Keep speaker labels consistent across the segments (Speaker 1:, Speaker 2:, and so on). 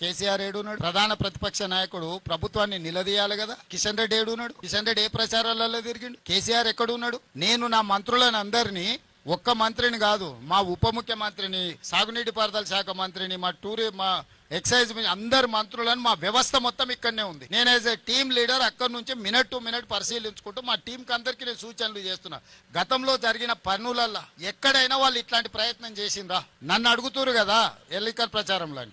Speaker 1: కేసీఆర్ ఏడున్నాడు. ప్రధాన ప్రతిపక్ష నాయకుడు ప్రభుత్వాన్ని నిలదీయాలి కదా. కిషన్ రెడ్డి ఏడున్నాడు. కిషన్ రెడ్డి ఏ ప్రచారాలలో తిరిగిండు? కేసీఆర్ ఎక్కడున్నాడు? నేను నా మంత్రులను అందరినీ ఒక్క మంత్రిని కాదు మా ఉప ముఖ్యమంత్రిని సాగునీటి పారుదల శాఖ మంత్రిని మా టూరి మా ఎక్సైజ్ అందరు మంత్రులను మా వ్యవస్థ మొత్తం ఇక్కడనే ఉంది. నేను యాజ్ ఏ టీమ్ లీడర్ అక్కడి నుంచి మినిట్ టు మినిట్ పరిశీలించుకుంటూ మా టీంకి అందరికీ నేను సూచనలు చేస్తున్నా. గతంలో జరిగిన పనులల్లో ఎక్కడైనా వాళ్ళు ఇట్లాంటి ప్రయత్నం చేసిండ్రా? నన్ను అడుగుతురు కదా ఎల్లికల్ ప్రచారంలో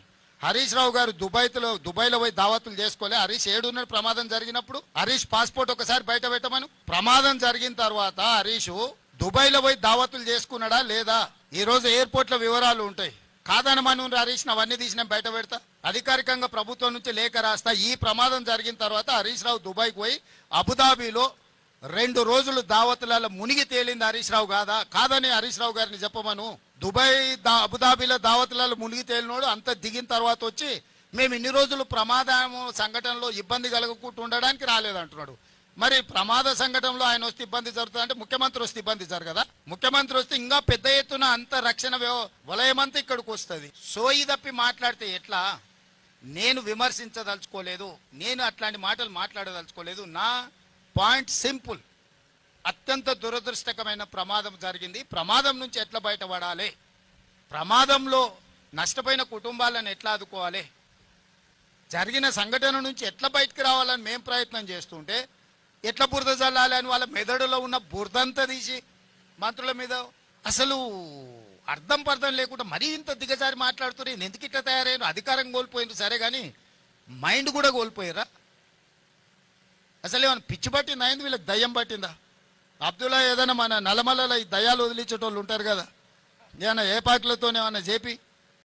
Speaker 1: హరీష్ రావు గారు దుబాయ్లో దుబాయ్లో పోయి దావతులు చేసుకోలే. హరీష్ ఏడున్న ప్రమాదం జరిగినప్పుడు హరీష్ పాస్పోర్ట్ ఒకసారి బయట పెట్టమను. ప్రమాదం జరిగిన తర్వాత హరీష్ దుబాయ్లో పోయి దావతులు చేసుకున్నాడా లేదా? ఈ రోజు ఎయిర్పోర్ట్లో వివరాలు ఉంటాయి. కాదనమను హరీష్ అవన్నీ తీసిన బయట పెడతా. అధికారికంగా ప్రభుత్వం నుంచి లేఖ రాస్తా. ఈ ప్రమాదం జరిగిన తర్వాత హరీష్ రావు దుబాయ్కి పోయి అబుదాబీలో రెండు రోజులు దావతులలో మునిగి తేలింది హరీష్ రావు కాదా కాదని హరీష్ రావు గారిని చెప్పమను. దుబాయ్ దా అబుదాబీలో దావతులలో మునిగి తేలినోడు అంత దిగిన తర్వాత వచ్చి మేము ఇన్ని రోజులు ప్రమాదం సంఘటనలో ఇబ్బంది కలగకుండా ఉండడానికి రాలేదంటున్నాడు. మరి ప్రమాద సంఘటనలో ఆయన వస్తే ఇబ్బంది జరుగుతుంది అంటే ముఖ్యమంత్రి వస్తే ఇబ్బంది జరగదా ముఖ్యమంత్రి వస్తే ఇంకా పెద్ద ఎత్తున అంత రక్షణ వలయం వలయమంతా ఇక్కడికి వస్తుంది. సోయి తప్పి మాట్లాడితే ఎట్లా? నేను విమర్శించదలుచుకోలేదు. నేను అట్లాంటి మాటలు మాట్లాడదలుచుకోలేదు. నా పాయింట్ సింపుల్. అత్యంత దురదృష్టకమైన ప్రమాదం జరిగింది. ప్రమాదం నుంచి ఎట్లా బయటపడాలి? ప్రమాదంలో నష్టపోయిన కుటుంబాలను ఎట్లా ఆదుకోవాలి? జరిగిన సంఘటన నుంచి ఎట్లా బయటకు రావాలని మేము ప్రయత్నం చేస్తుంటే ఎట్లా బురద చల్లాలి అని వాళ్ళ మెదడులో ఉన్న బురదంతా తీసి మంత్రుల మీద అసలు అర్థం పర్థం లేకుండా మరీ ఇంత దిగజారి మాట్లాడుతున్నారు నేను ఎందుకు ఇట్లా తయారయ్యారు అధికారం కోల్పోయింది సరే కానీ మైండ్ కూడా కోల్పోయారా అసలు ఏమైనా పిచ్చి పట్టిందా? అయింది వీళ్ళకి దయ్యం పట్టిందా? అబ్దుల్లా ఏదైనా మన నలమలలో ఈ దయ్యాలు వదిలించేటోళ్ళు ఉంటారు కదా. ఏమైనా ఏ పాటలతో ఏమైనా చేపి